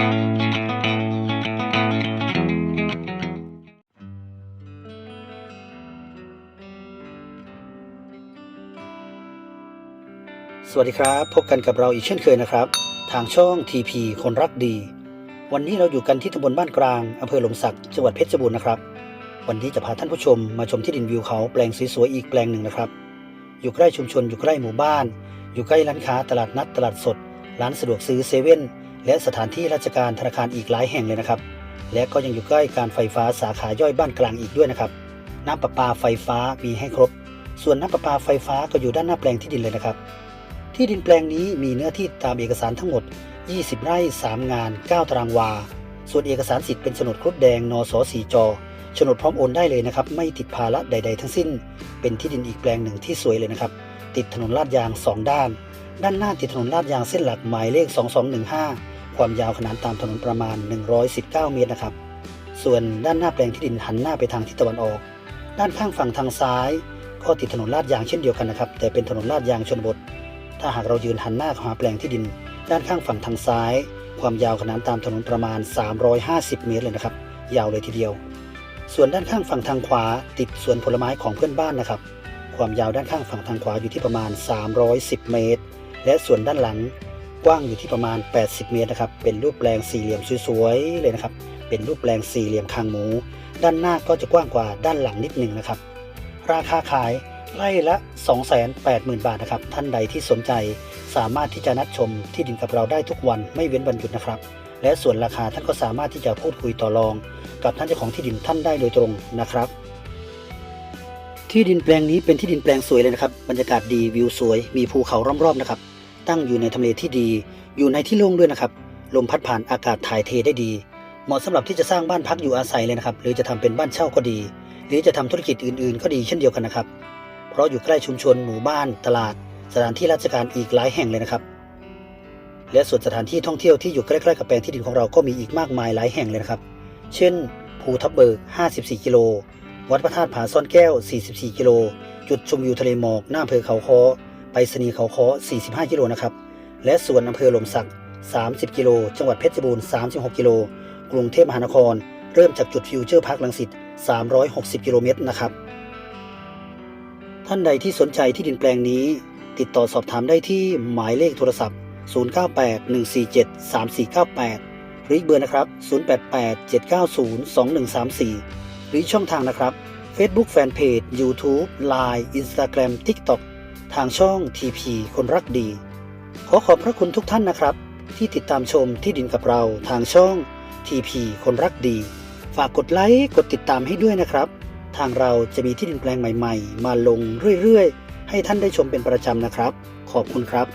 สวัสดีครับ พบกันกับเราอีกเช่นเคยนะครับ ทางช่อง TP คนรักดี วันนี้เราอยู่กันที่ตำบลบ้านกลางอำเภอหลมสักจังหวัดเพชรบูรณ์นะครับ วันนี้จะพาท่านผู้ชมมาชมที่ดินวิวเขาแปลงสวยๆอีกแปลงหนึ่งนะครับ อยู่ใกล้ชุมชนอยู่ใกล้หมู่บ้าน อยู่ใกล้ร้านค้าตลาดนัดตลาดสด ร้านสะดวกซื้อเซเว่น และสถานที่ราชการธนาคารอีกหลายแห่งเลยนะครับ และก็ยังอยู่ใกล้การไฟฟ้าสาขาย่อยบ้านกลางอีกด้วยนะครับ น้ำประปาไฟฟ้ามีให้ครบ ส่วนน้ำประปาไฟฟ้าก็อยู่ด้านหน้าแปลงที่ดินเลยนะครับ ที่ดินแปลงนี้มีเนื้อที่ตามเอกสารทั้งหมด 20 ไร่ 3 งาน 9 ตารางวา ส่วนเอกสารสิทธิ์เป็นโฉนดครุฑแดงนสสีจโฉนดพร้อมโอนได้เลยนะครับ ไม่ติดภาระใด ๆ ทั้งสิ้น เป็นที่ดินอีกแปลงหนึ่งที่สวยเลยนะครับ ติดถนนลาดยาง 2 ด้าน ด้านหน้าติดถนนลาดยางเส้นหลักหมายเลข 2215 ความยาวขนานตามถนนประมาณ 119 เมตรนะครับ ส่วนด้านหน้าแปลงที่ดินหันหน้าไปทางทิศตะวันออก ด้านข้างฝั่งทางซ้าย ก็ติดถนนลาดยางเช่นเดียวกันนะครับ แต่เป็นถนนลาดยางชนบท ถ้าหากเรายืนหันหน้าเข้าหาแปลงที่ดิน ด้านข้างฝั่งทางซ้าย ความยาวขนานตามถนนประมาณ 350 เมตรเลยนะครับ ยาวเลยทีเดียว ส่วนด้านข้างฝั่งทางขวา ติดสวนผลไม้ของเพื่อนบ้านนะครับ ความยาวด้านข้างฝั่งทางขวาอยู่ที่ประมาณ 310 เมตร และส่วนด้านหลังกว้างอยู่ที่ประมาณ 80 เมตรนะครับ เป็นรูปแปลงสี่เหลี่ยมสวยๆเลยนะครับ เป็นรูปแปลงสี่เหลี่ยมคางหมู ด้านหน้าก็จะกว้างกว่าด้านหลังนิดหนึ่งนะครับ ราคาขายไร่ละ 280,000 บาทนะครับ ท่านใดที่สนใจสามารถที่จะนัดชมที่ดินกับเราได้ทุกวันไม่เว้นวันหยุดนะครับ และส่วนราคาท่านก็สามารถที่จะพูดคุยต่อรอง กับท่านเจ้าของที่ดินท่านได้โดยตรงนะครับ ที่ดินแปลงนี้เป็นที่ดินแปลงสวยเลยนะครับ บรรยากาศดีวิวสวย มีภูเขารอบๆนะครับ ตั้งอยู่ในทำเลที่ดี อยู่ในที่โล่งด้วยนะครับ ลมพัดผ่านอากาศถ่ายเทได้ดี เหมาะสำหรับที่จะสร้างบ้านพักอยู่อาศัยเลยนะครับ หรือจะทำเป็นบ้านเช่าก็ดี หรือจะทำธุรกิจอื่นๆ ก็ดีเช่นเดียวกันนะครับ เพราะอยู่ใกล้ชุมชนหมู่บ้าน ตลาด สถานที่ราชการอีกหลายแห่งเลยนะครับ และส่วนสถานที่ท่องเที่ยวที่อยู่ใกล้ๆกับแปลงที่ดินของเราก็มีอีกมากมายหลายแห่งเลยนะครับ เช่น ภูทับเบิก 54 กิโล วัดพระธาตุผาซ่อนแก้ว 44 กิโล จุดชมวิวทะเลหมอกหน้าอำเภอเขาคอไปรษณีเขาคอ45 กิโลนะครับ และส่วนอำเภอหลมสัก 30 กิโล จังหวัดเพชรบูรณ์ 36 กิโล กรุงเทพมหานคร เริ่มจากจุดฟิวเจอร์พาร์คลังสิต 360 กิโลเมตรนะครับ ท่านใดที่สนใจที่ดินแปลงนี้ ติดต่อสอบถามได้ที่หมายเลขโทรศัพท์ 0981473498 หรืออีกเบอร์นะครับ 0887902134 หรือช่องทางนะครับ Facebook Fanpage YouTube Line Instagram TikTok ทางช่อง TP คนรักดี ขอขอบพระคุณทุกท่านนะครับ ที่ติดตามชมที่ดินกับเราทางช่อง TP คนรักดี ฝากกดไลค์กดติดตามให้ด้วยนะครับ ทางเราจะมีที่ดินแปลงใหม่ ๆ มาลงเรื่อยๆ ให้ท่านได้ชมเป็นประจำนะครับ ขอบคุณครับ